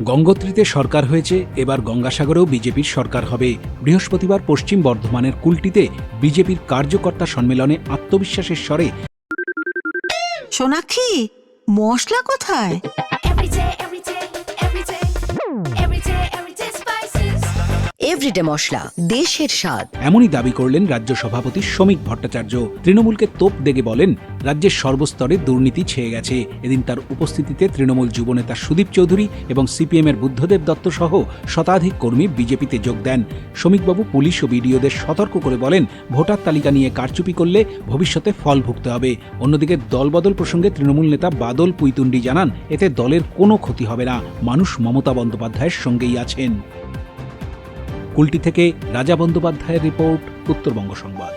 গঙ্গোত্রীতে সরকার হয়েছে এবার গঙ্গাসাগরেও বিজেপির সরকার হবে। বৃহস্পতিবার পশ্চিম বর্ধমানের কুলটিতে বিজেপির কার্যকর্তা সম্মেলনে আত্মবিশ্বাসের স্বরে সোনাক্ষী মশলা কোথায়? এভরিডে মশলা, দেশের স্বাদ। এমনই দাবি করলেন রাজ্য সভাপতি শ্রমিক ভট্টাচার্য। তৃণমূলকে তোপ দেগে বলেন, রাজ্যের সর্বস্তরে দুর্নীতি ছেয়ে গেছে। এদিন তার উপস্থিতিতে তৃণমূল যুবনেতা সুদীপ চৌধুরী এবং সিপিএমের বুদ্ধদেব দত্ত সহ শতাধিক কর্মী বিজেপিতে যোগ দেন। শ্রমিকবাবু, পুলিশ ও বিডিওদের সতর্ক করে বলেন, ভোটার তালিকা নিয়ে কারচুপি করলে ভবিষ্যতে ফল ভুগতে হবে। অন্যদিকে দলবদল প্রসঙ্গে তৃণমূল নেতা বাদল পুইতুন্ডি জানান, এতে দলের কোনো ক্ষতি হবে না। মানুষ মমতা বন্দ্যোপাধ্যায়ের সঙ্গেই আছেন। কুলটি থেকে রাজা বন্দ্যোপাধ্যায়ের রিপোর্ট উত্তরবঙ্গ সংবাদ।